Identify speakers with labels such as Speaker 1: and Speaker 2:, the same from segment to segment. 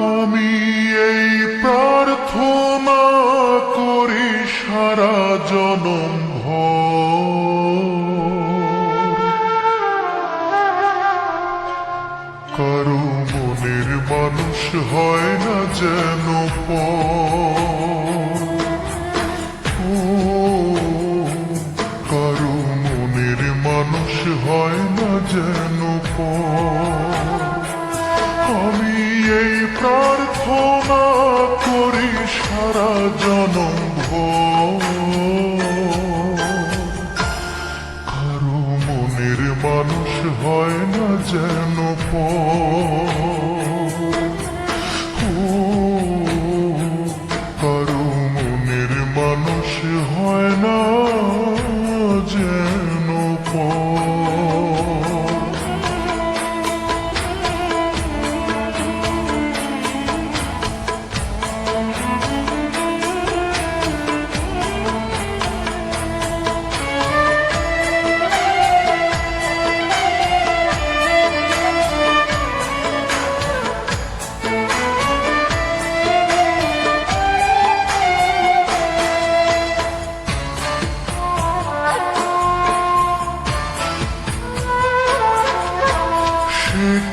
Speaker 1: আমি এই প্রার্থনা করি সারা জনম কারও মনের মানুষ হয় না যেন কারও মানুষ হয় না যেন পর। এই প্রার্থনা করি সারা জনম কারও মনের মানুষ হয় না যেন কারও মনের মানুষ হয় না যেন পর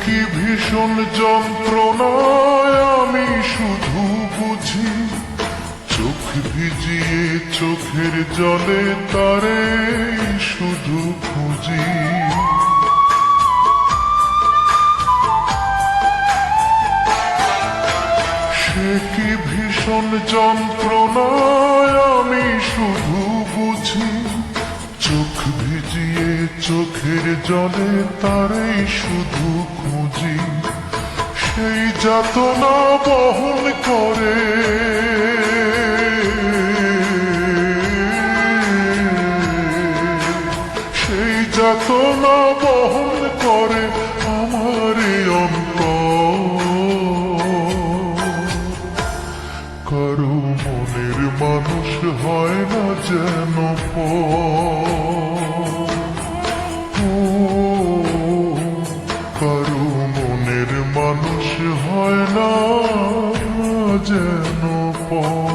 Speaker 1: কি ভীষণ যন্ত্রণায় আমি শুধু বুঝি, চোখ ভিজিয়ে চোখের জলে তারে শুধু খুঁজি। সে কি ভীষণ যন্ত্রণায় আমি শুধু বুঝি চোখের জলে তারেই শুধু খুঁজি। সেই যাতনা বহন করে। সেই যাতনা বহন করে আমার অন্তর। কারও মনের মানুষ হয় না যেন পর। কারও মনের মানুষ হয় না যেন পর।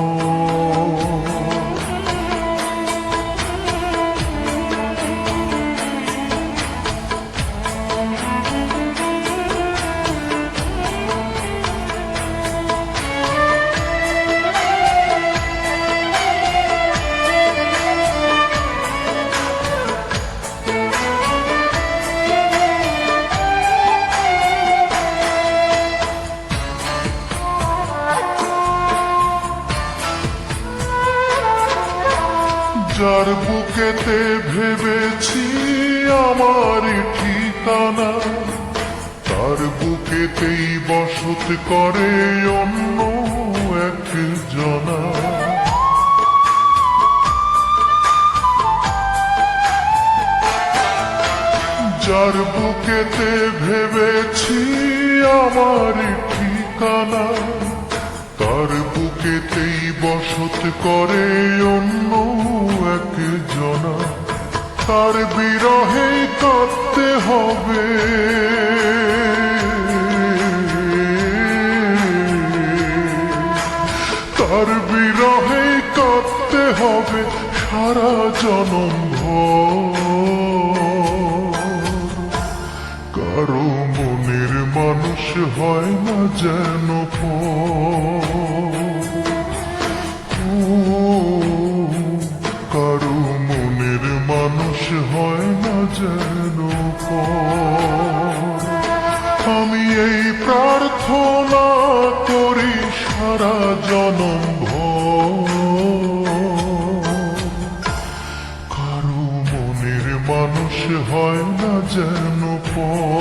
Speaker 1: যার বুকেতে ভেবেছি আমার ঠিকানা, তার বুকেতেই বসত করে অন্য এক জনা। যার বুকেতে ভেবেছি আমার ঠিকানা তার বুকেতেই বসত করে অন্য এক জনা। তার বিরহে কাঁদতে হবে। তার বিরহে কাঁদতে হবে সারা জনম কারও মনের মানুষ হয় না যেন পর। যেন। আমি এই প্রার্থনা করি সারা জনম। কারও মনের মানুষ হয় না যেন পর